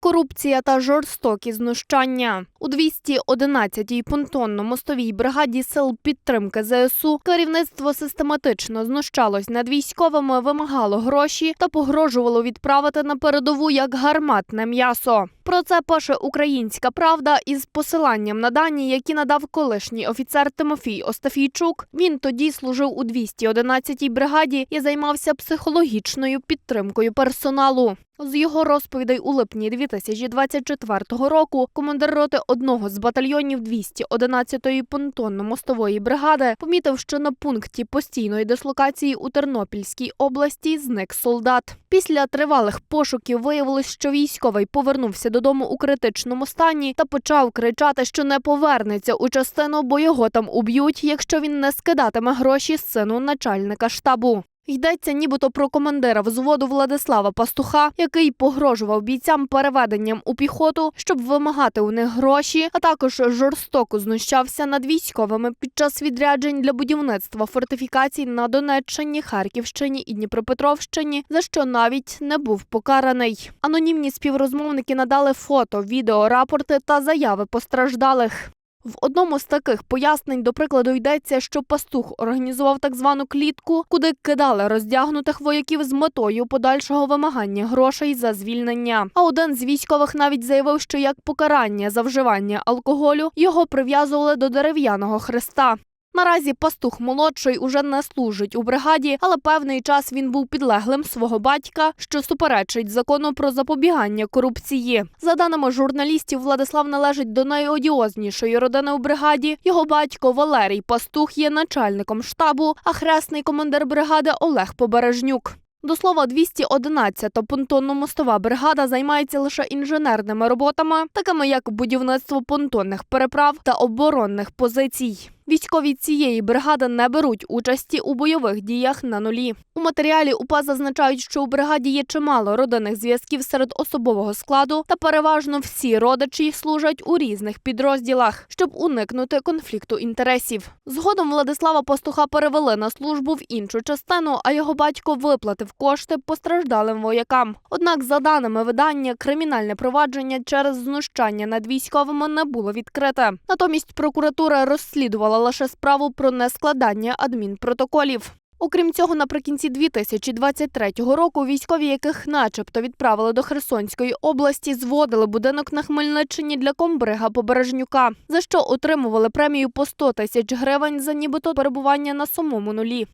Корупція та жорстокі знущання у 211-й понтонно-мостовій бригаді сил підтримки ЗСУ керівництво систематично знущалось над військовими, вимагало гроші та погрожувало відправити на передову як гарматне м'ясо. Про це пише Українська Правда із посиланням на дані, які надав колишній офіцер Тимофій Остафійчук. Він тоді служив у 211-й бригаді і займався психологічною підтримкою персоналу. З його розповідей у липні 2024 року командир роти одного з батальйонів 211-ї понтонно-мостової бригади помітив, що на пункті постійної дислокації у Тернопільській області зник солдат. Після тривалих пошуків виявилось, що військовий повернувся додому у критичному стані та почав кричати, що не повернеться у частину, бо його там уб'ють, якщо він не скидатиме гроші з сину начальника штабу. Йдеться нібито про командира взводу Владислава Пастуха, який погрожував бійцям переведенням у піхоту, щоб вимагати у них гроші, а також жорстоко знущався над військовими під час відряджень для будівництва фортифікацій на Донеччині, Харківщині і Дніпропетровщині, за що навіть не був покараний. Анонімні співрозмовники надали фото, відео, рапорти та заяви постраждалих. В одному з таких пояснень, до прикладу, йдеться, що пастух організував так звану клітку, куди кидали роздягнутих вояків з метою подальшого вимагання грошей за звільнення. А один з військових навіть заявив, що як покарання за вживання алкоголю його прив'язували до дерев'яного хреста. Наразі пастух молодший уже не служить у бригаді, але певний час він був підлеглим свого батька, що суперечить закону про запобігання корупції. За даними журналістів, Владислав належить до найодіознішої родини у бригаді. Його батько Валерій Пастух є начальником штабу, а хресний командир бригади Олег Побережнюк. До слова, 211-та понтонно-мостова бригада займається лише інженерними роботами, такими як будівництво понтонних переправ та оборонних позицій. Військові цієї бригади не беруть участі у бойових діях на нулі. У матеріалі УПА зазначають, що у бригаді є чимало родинних зв'язків серед особового складу, та переважно всі родичі служать у різних підрозділах, щоб уникнути конфлікту інтересів. Згодом Владислава Пастуха перевели на службу в іншу частину, а його батько виплатив кошти постраждалим воякам. Однак, за даними видання, кримінальне провадження через знущання над військовими не було відкрите. Натомість прокуратура розслідувала лише справу про нескладання адмінпротоколів. Окрім цього, наприкінці 2023 року військові, яких начебто відправили до Херсонської області, зводили будинок на Хмельниччині для комбрига Побережнюка, за що отримували премію по 100 тисяч гривень за нібито перебування на самому нулі.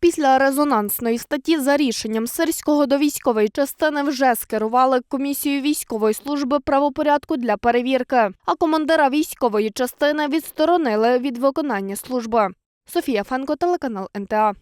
Після резонансної статті за рішенням Сирського до військової частини вже скерували комісію військової служби правопорядку для перевірки, а командира військової частини відсторонили від виконання служби. Софія Фенко, телеканал НТА.